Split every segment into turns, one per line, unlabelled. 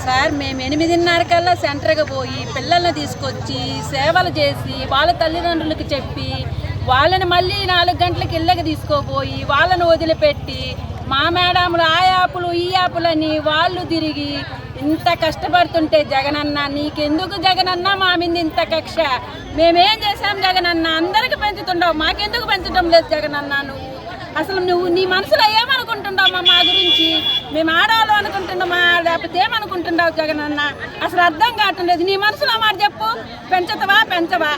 Sir మేము ఎనిమిదిన్నర కల్లా సెంటర్కి పోయి పిల్లల్ని తీసుకొచ్చి సేవలు చేసి వాళ్ళ తల్లిదండ్రులకు చెప్పి వాళ్ళని మళ్ళీ నాలుగు గంటలకు ఇళ్ళకి తీసుకోపోయి వాళ్ళని వదిలిపెట్టి మా మేడములు ఆ యాపులు ఈ యాపులని వాళ్ళు తిరిగి ఇంత కష్టపడుతుంటే జగనన్న నీకెందుకు జగనన్న మా మీద ఇంత కక్ష? మేమేం చేశాం జగనన్న? అందరికి పెంచుతుండవు మాకెందుకు పెంచడం లేదు జగనన్న నువ్వు? అసలు నువ్వు నీ మనసులో ఏమనుకుంటున్నావు మా గురించి? మేము ఆడాలి అనుకుంటున్నామా? లేకపోతే ఏమనుకుంటున్నావు జగన్ అన్న? అసలు అర్థం కావట్లేదు నీ మనసులో మాట చెప్పు. పెంచతవా పెంచవా?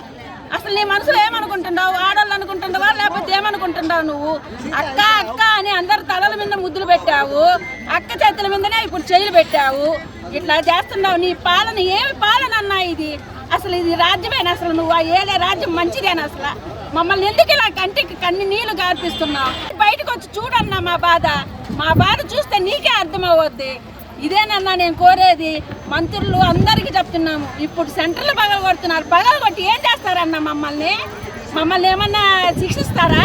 అసలు నీ మనసులో ఏమనుకుంటున్నావు? ఆడాలి అనుకుంటున్నావా? లేకపోతే ఏమనుకుంటున్నావు నువ్వు? అక్క అక్క అని అందరు తలల మీద ముద్దులు పెట్టావు. అక్క చేతుల మీదనే ఇప్పుడు చెయ్యిలు పెట్టావు. ఇట్లా చేస్తున్నావు. నీ పాలన ఏమి పాలన అన్నా ఇది? అసలు ఇది రాజ్యమేనా? అసలు నువ్వు ఆ ఏలే రాజ్యం మంచిదేనా అసలు? మమ్మల్ని ఎందుకు ఇలా కంటికి కన్ని నీళ్ళు గార్పిస్తున్నావు బయటకు వచ్చి చూడన్నా మా బాధ. మా బాధ చూస్తే నీకే అర్థమవుద్ది ఇదేనన్నా నేను కోరేది? మంత్రులు అందరికీ చెప్తున్నాము. ఇప్పుడు సెంటర్లు పగల కొడుతున్నారు. పగల కొట్టి ఏం చేస్తారన్న మమ్మల్ని? మమ్మల్ని ఏమన్నా శిక్షిస్తారా?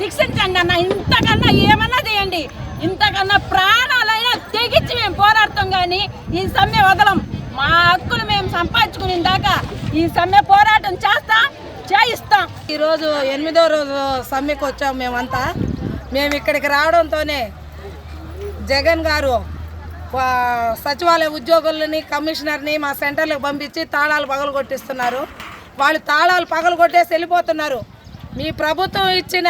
శిక్షించండి అన్న. ఇంతకన్నా ఏమన్నా చేయండి. ఇంతకన్నా ప్రాణాలైనా తెగించి మేము పోరాడతాం కానీ ఈ సమ్మె వదలం. మా హక్కులు మేము సంపాదించుకునే దాకా ఈ సమ్మె పోరాటం చేస్తాం చేయిస్తాం.
ఈరోజు ఎనిమిదో రోజు సమ్మెకి వచ్చాం మేమంతా. మేము ఇక్కడికి రావడంతోనే జగన్ గారు సచివాలయ ఉద్యోగులని కమిషనర్ని మా సెంటర్లకు పంపించి తాళాలు పగలు కొట్టిస్తున్నారు వాళ్ళు తాళాలు పగలు కొట్టేసి వెళ్ళిపోతున్నారు. మీ ప్రభుత్వం ఇచ్చిన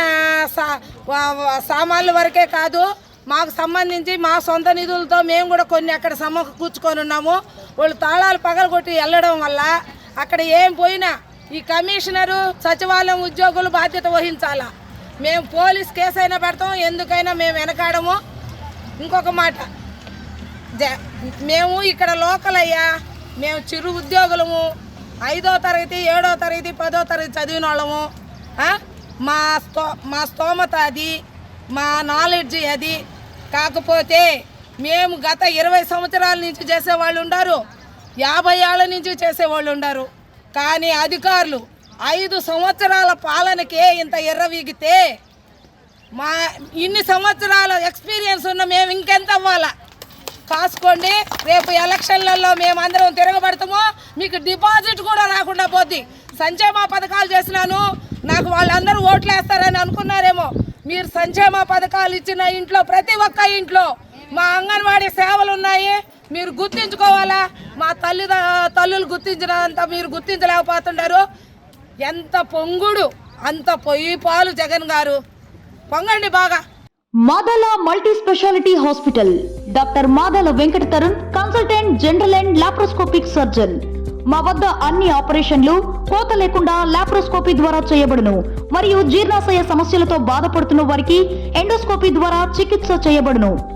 సా వా- సామాన్లు వరకే కాదు మాకు సంబంధించి మా సొంత నిధులతో మేము కూడా కొన్ని అక్కడ సమకూర్చుకొని ఉన్నాము. వాళ్ళు తాళాలు పగలు కొట్టి వెళ్ళడం వల్ల అక్కడ ఏం పోయినా ఈ కమిషనరు సచివాలయం ఉద్యోగులు బాధ్యత వహించాలా? మేము పోలీస్ కేసు అయినా పెడతాం ఎందుకైనా మేము వెనకాడము. ఇంకొక మాట. జ- మేము ఇక్కడ లోకల్ అయ్యా. మేము చిరు ఉద్యోగులము. ఐదో తరగతి ఏడో తరగతి పదో తరగతి చదివిన వాళ్ళము మా స్థో మా స్తోమత అది. మా నాలెడ్జ్ అది. కాకపోతే మేము గత ఇరవై సంవత్సరాల నుంచి చేసేవాళ్ళు ఉండారు. యాభై ఏళ్ళ నుంచి చేసేవాళ్ళు ఉండారు. కానీ అధికారులు ఐదు సంవత్సరాల పాలనకే ఇంత ఎర్రవీగితే మా ఇన్ని సంవత్సరాల ఎక్స్పీరియన్స్ ఉన్న మేము ఇంకెంత అవ్వాలా? కాసుకోండి రేపు ఎలక్షన్లలో మేమందరం తిరగబడతామో మీకు డిపాజిట్ కూడా రాకుండా పోద్ది. సంక్షేమ పథకాలు చేసినాను నాకు వాళ్ళందరూ ఓట్లు వేస్తారని అనుకున్నారేమో. మీరు సంక్షేమ పథకాలు ఇచ్చిన ఇంట్లో ప్రతి ఒక్క ఇంట్లో మా అంగన్వాడీ సేవలు ఉన్నాయి. మీరు గుర్తించుకోవాలా? మా తల్లి తల్లులు గుర్తించినంత మీరు గుర్తించలేకపోతుండారు ఎంత పొంగుడు అంత పొయ్యి పాలు జగన్ గారు. పొంగండి బాగా.
Madala multi speciality hospital. Doctor Madala Venkata Tarun consultant general and laparoscopic surgeon. మా వద్ద అన్ని ఆపరేషన్లు కోత లేకుండా లాప్రోస్కోపీ ద్వారా చేయబడును. మరియు జీర్ణాశయ సమస్యలతో బాధపడుతున్న వారికి ఎండోస్కోపీ ద్వారా చికిత్స చేయబడును.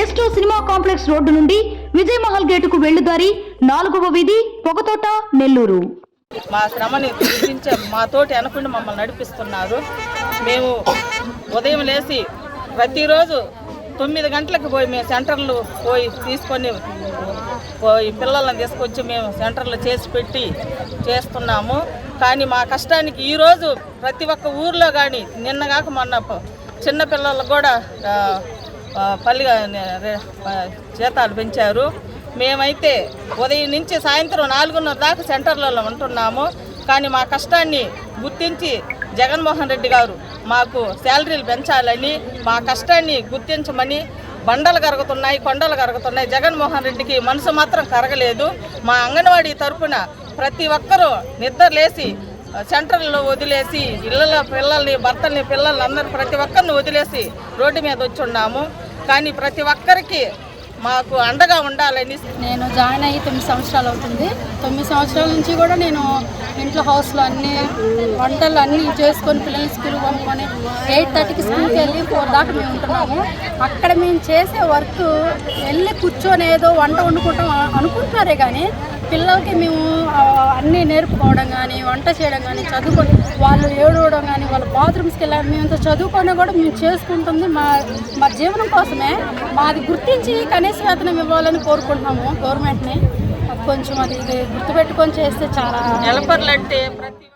S two cinema complex road నుండి విజయ్ మహల్ గేటుకు వెళ్ళుదారి నాలుగవ వీధి పొగతోట నెల్లూరు.
మా శ్రమని గుర్తించే మాతోటి అనకుండా మమ్మల్ని నడిపిస్తున్నారు. మేము ఉదయం లేచి ప్రతిరోజు తొమ్మిది గంటలకు పోయి మేము సెంటర్లు పోయి తీసుకొని పోయి పిల్లలను తీసుకొచ్చి మేము సెంటర్లు చేసి పెట్టి చేస్తున్నాము. కానీ మా కష్టానికి ఈరోజు ప్రతి ఒక్క ఊర్లో కానీ నిన్న కాక మొన్న చిన్నపిల్లలకు చిన్న కూడా పల్లి జీతాలు పెంచారు. మేమైతే ఉదయం నుంచి సాయంత్రం నాలుగున్నర దాకా సెంటర్లలో ఉంటున్నాము. కానీ మా కష్టాన్ని గుర్తించి జగన్మోహన్ రెడ్డి గారు మాకు శాలరీలు పెంచాలని మా కష్టాన్ని గుర్తించమని బండలు కరుగుతున్నాయి కొండలు కరుగుతున్నాయి. జగన్మోహన్ రెడ్డికి మనసు మాత్రం కరగలేదు. మా అంగన్వాడీ తరఫున ప్రతి ఒక్కరూ నిద్రలేసి సెంటర్లో వదిలేసి ఇళ్ళ పిల్లల్ని భర్తల్ని పిల్లల్ని అందరూ ప్రతి ఒక్కరిని వదిలేసి రోడ్డు మీద వచ్చి ఉన్నాము కానీ ప్రతి ఒక్కరికి మాకు అండగా ఉండాలని
నేను జాయిన్ అయ్యి తొమ్మిది సంవత్సరాలు అవుతుంది. తొమ్మిది సంవత్సరాల నుంచి కూడా నేను ఇంట్లో హౌస్లో అన్ని వంటలు అన్నీ చేసుకొని పిల్లల్ని స్కూల్ పంపుకొని ఎయిట్ థర్టీకి స్కూల్కి వెళ్ళి ఫోర్ దాకా మేము ఉంటున్నాము. అక్కడ మేము చేసే వర్క్ వెళ్ళి కూర్చొని ఏదో వంట వండుకుంటాం అనుకుంటున్నారే కానీ పిల్లలకి మేము అన్నీ నేర్పుకోవడం కానీ వంట చేయడం కానీ చదువుకొని వాళ్ళు ఏడవడం కానీ వాళ్ళ బాత్రూమ్స్కి వెళ్ళాలి మేము చదువుకొని కూడా మేము చేసుకుంటుంది మా మా జీవనం కోసమే. మాది గుర్తించి కనీస వేతనం ఇవ్వాలని కోరుకుంటున్నాము గవర్నమెంట్ని. కొంచెం అది గుర్తుపెట్టుకొని చేస్తే చాలా
హెల్పర్లు అంటే ప్రతి